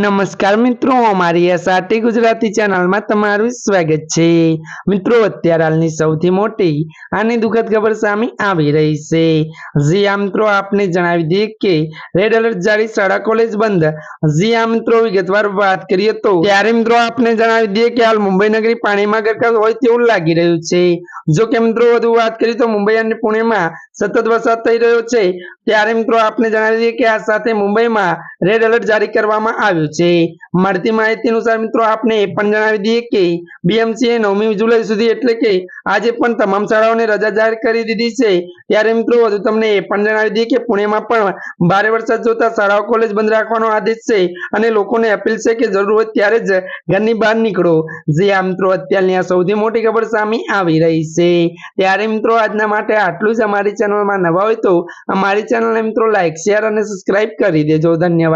નમસ્કાર મિત્રો, અમારી એસઆરટી ગુજરાતી ચેનલમાં તમારું સ્વાગત છે. મિત્રો, અત્યારે હાલની સૌથી મોટી આની દુઃખદ ખબર સામે આવી રહી છે. જી આ મિત્રો, આપને જણાવી દઈએ કે રેડ એલર્ટ જારી શાળા કોલેજ બંધ. જી આ મિત્રો, વિગતવાર વાત કરીએ તો ત્યારે મિત્રો, આપને જણાવી દઈએ કે હાલ મુંબઈ નગરી પાણીમાં ગરકાવ હોય તેવું લાગી રહ્યું છે. જો કે મિત્રો, વધુ વાત કરીએ તો મુંબઈ અને પુણેમાં સતત વરસાદ થઈ રહ્યો છે. ત્યારે મિત્રો, આપને જણાવી દઈએ કે આ સાથે મુંબઈમાં રેડ એલર્ટ જારી કરવામાં આવ્યું છે. મળતી માહિતી અનુસાર મિત્રો, આપને એ પણ જણાવી દઈએ કે બીએમસીએ નવમી જુલાઈ સુધી એટલે કે આજે પણ તમામ શાળાઓને રજા જાહેર કરી દીધી છે. ત્યારે મિત્રો, વધુ તમને એ પણ જણાવી દઈએ કે પુણેમાં પણ ભારે વરસાદ જોતા શાળાઓ કોલેજ બંધ રાખવાનો આદેશ છે અને લોકોને અપીલ છે કે જરૂર હોય ત્યારે જ ઘરની બહાર નીકળો. જે આ મિત્રો, અત્યારની આ સૌથી મોટી ખબર સામે આવી રહી છે. ત્યારે મિત્રો, આજના માટે આટલું જ. અમારી ચેનલમાં નવા હોય તો અમારી ચેનલને મિત્રો લાઈક શેર અને સબસ્ક્રાઇબ કરી દેજો. ધન્યવાદ.